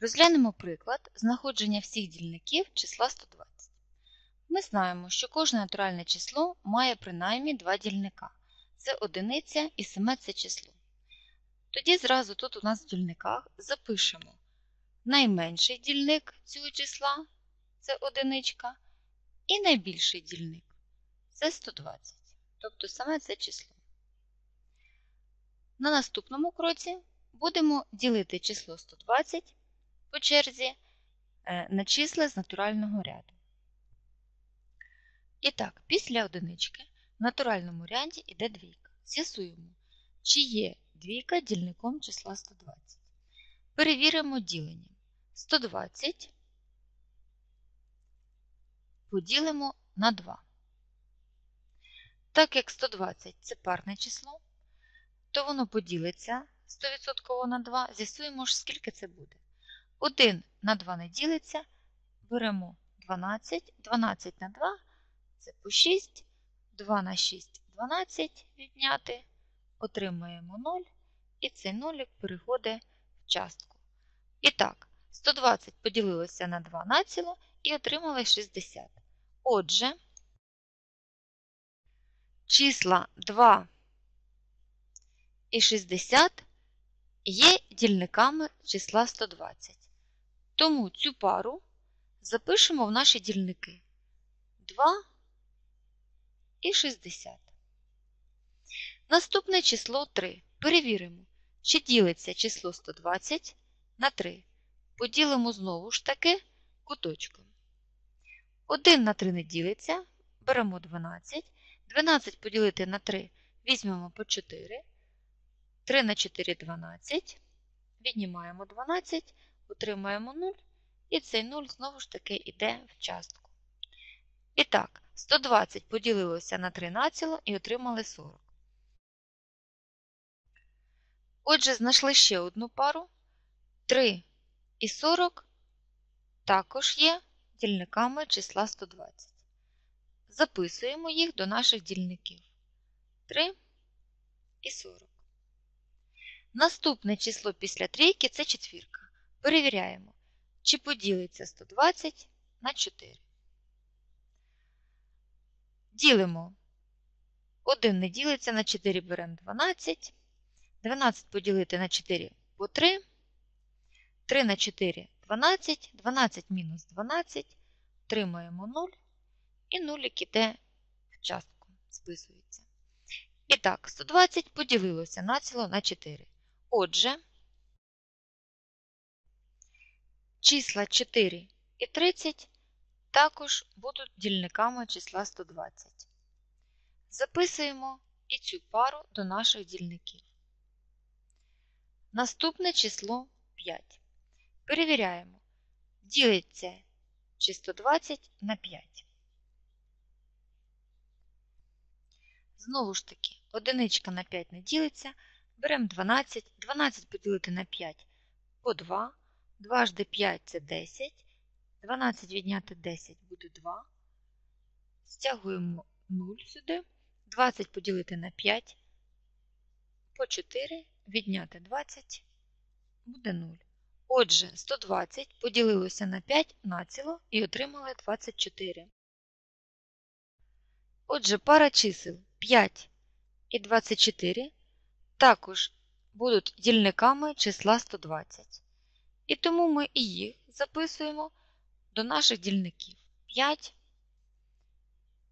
Розглянемо приклад знаходження всіх дільників числа 120. Ми знаємо, що кожне натуральне число має принаймні два дільника. Це одиниця і саме це число. Тоді зразу тут у нас в дільниках запишемо найменший дільник цього числа це одиничка, і найбільший дільник це 120, тобто саме це число. На наступному кроці будемо ділити число 120 по черзі е, на числа з натурального ряду. І так, після одинички в натуральному ряді йде двійка. З'ясуємо, чи є двійка дільником числа 120. Перевіримо ділення. 120 поділимо на 2. Так як 120 це парне число, то воно поділиться 100% на 2. З'ясуємо скільки це буде. 1 на 2 не ділиться, беремо 12, 12 на 2 це по 6, 2 на 6 12 відняти, отримаємо 0, і цей нолик переходить в частку. І так, 120 поділилося на 2 націло і отримали 60. Отже, числа 2 і 60 є дільниками числа 120. Тому цю пару запишемо в наші дільники 2 і 60. Наступне число 3. Перевіримо, чи ділиться число 120 на 3. Поділимо знову ж таки куточком. 1 на 3 не ділиться, беремо 12. 12 поділити на 3 візьмемо по 4. 3 на 4 12. Віднімаємо 12, отримаємо 0, і цей 0 знову ж таки йде в частку. І так, 120 поділилося на 3 націло і отримали 40. Отже, знайшли ще одну пару. 3 і 40 також є дільниками числа 120. Записуємо їх до наших дільників. 3 і 40. Наступне число після трійки це четвірка. Перевіряємо, чи поділиться 120 на 4. Ділимо. 1 не ділиться на 4 беремо 12. 12 поділити на 4 по 3. 3 на 4 12. 12 мінус 12. Отримаємо 0. І нулік іде в частку, списується. І так, 120 поділилося націло на 4. Отже, числа 4 і 30 також будуть дільниками числа 120. Записуємо і цю пару до наших дільників. Наступне число 5. Перевіряємо, ділиться чи 120 на 5. Знову ж таки, одиничка на 5 не ділиться. Беремо 12, 12 поділити на 5 по 2. 2 жди 5 це 10. 12 відняти 10 буде 2. Стягуємо 0 сюди. 20 поділити на 5 по 4, відняти 20 буде 0. Отже, 120 поділилося на 5 націло і отримали 24. Отже, пара чисел 5 і 24 також будуть дільниками числа 120. І тому ми і їх записуємо до наших дільників 5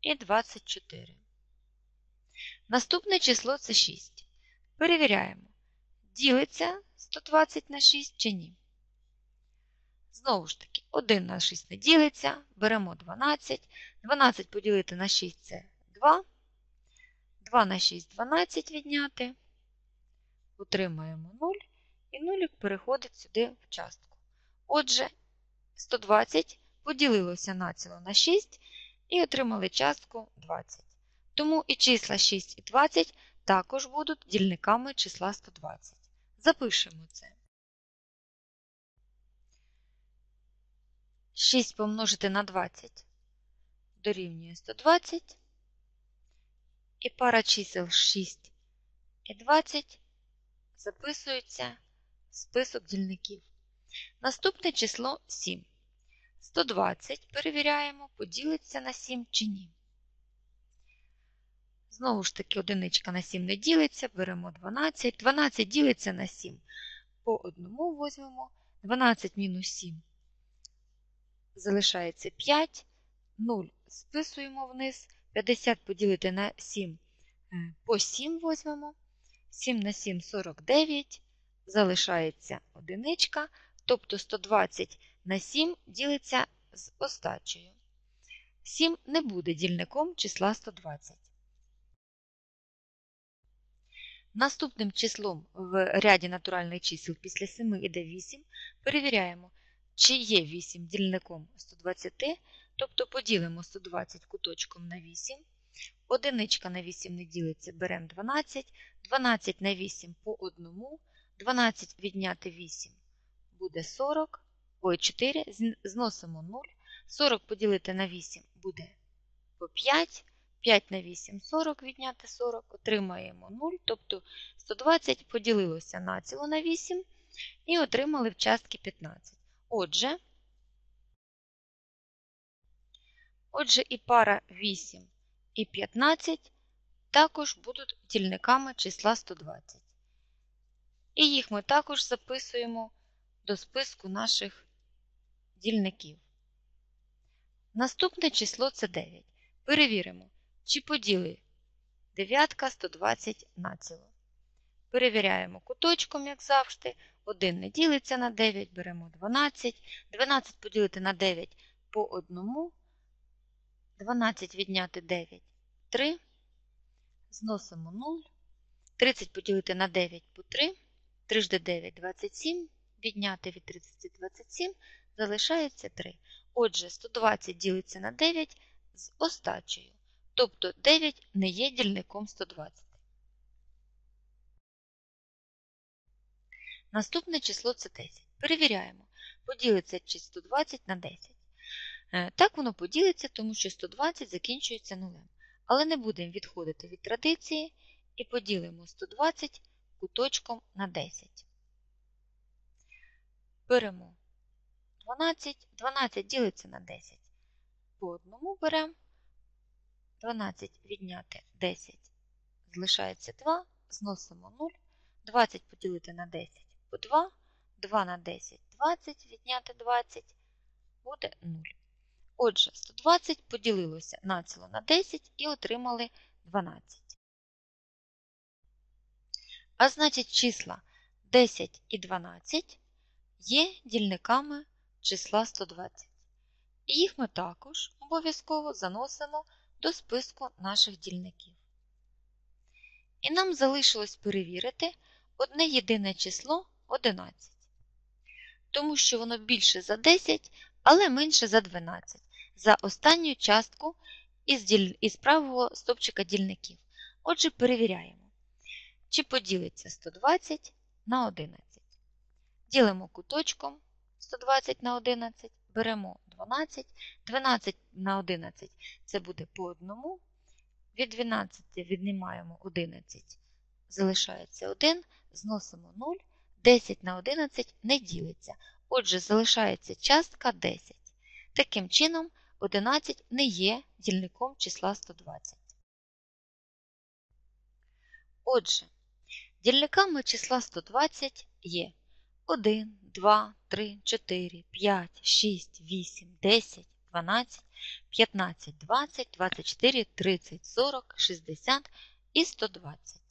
і 24. Наступне число це 6. Перевіряємо, ділиться 120 на 6 чи ні. Знову ж таки, 1 на 6 не ділиться, беремо 12. 12 поділити на 6 це 2. 2 на 6 12 відняти. Отримаємо 0, і 0 переходить сюди в частку. Отже, 120 поділилося націло на 6 і отримали частку 20. Тому і числа 6 і 20 також будуть дільниками числа 120. Запишемо це. 6 помножити на 20 дорівнює 120. І пара чисел 6 і 20 записується список дільників. Наступне число 7. 120 перевіряємо, поділиться на 7 чи ні. Знову ж таки, одиничка на 7 не ділиться, беремо 12. 12 ділиться на 7. По одному візьмемо. 12 мінус 7. Залишається 5. 0 списуємо вниз. 50 поділити на 7. Е, по 7 візьмемо. 7 на 7 49. Залишається одиничка. Тобто 120 на 7 ділиться з остачею. 7 не буде дільником числа 120. Наступним числом в ряді натуральних чисел після 7 іде 8. Перевіряємо, чи є 8 дільником 120, тобто поділимо 120 куточком на 8. Одиничка на 8 не ділиться, беремо 12, 12 на 8 по одному, 12 відняти 8 буде 40, ой, 4, зносимо 0, 40 поділити на 8 буде по 5, 5 на 8 40 відняти 40, отримаємо 0, тобто 120 поділилося на ціло на 8 і отримали в частки 15. Отже, отже, і пара 8 і 15 також будуть дільниками числа 120. І їх ми також записуємо до списку наших дільників. Наступне число це 9. Перевіримо, чи поділи дев'ятка 120 на ціло. Перевіряємо куточком, як завжди. 1 не ділиться на 9, беремо 12. 12 поділити на 9 по одному. 12 відняти 9 3. Зносимо 0. 30 поділити на 9 по 3. 3 жди 9 27 відняти від 30 27, залишається 3. Отже, 120 ділиться на 9 з остачею. Тобто 9 не є дільником 120. Наступне число це 10. Перевіряємо, поділиться чи 120 на 10. Е, так воно поділиться, тому що 120 закінчується нулем. Але не будемо відходити від традиції і поділимо 120 куточком на 10 беремо 12, 12 ділиться на 10. По одному беремо 12 відняти 10, залишається 2, зносимо 0, 20 поділити на 10 по 2, 2 на 10 20, відняти 20 буде 0. Отже, 120 поділилося націло на 10 і отримали 12. А значить, числа 10 і 12 є дільниками числа 120. І їх ми також обов'язково заносимо до списку наших дільників. І нам залишилось перевірити одне єдине число 11. Тому що воно більше за 10, але менше за 12, за останню частку із, діль... із правого стопчика дільників. Отже, перевіряємо, чи поділиться 120 на 11. Ділимо куточком 120 на 11, беремо 12, 12 на 11 це буде по одному. Від 12 віднімаємо 11, залишається 1, зносимо 0, 10 на 11 не ділиться. Отже, залишається частка 10. Таким чином, 11 не є дільником числа 120. Отже, дільниками числа 120 є 1, 2, 3, 4, 5, 6, 8, 10, 12, 15, 20, 24, 30, 40, 60 і 120.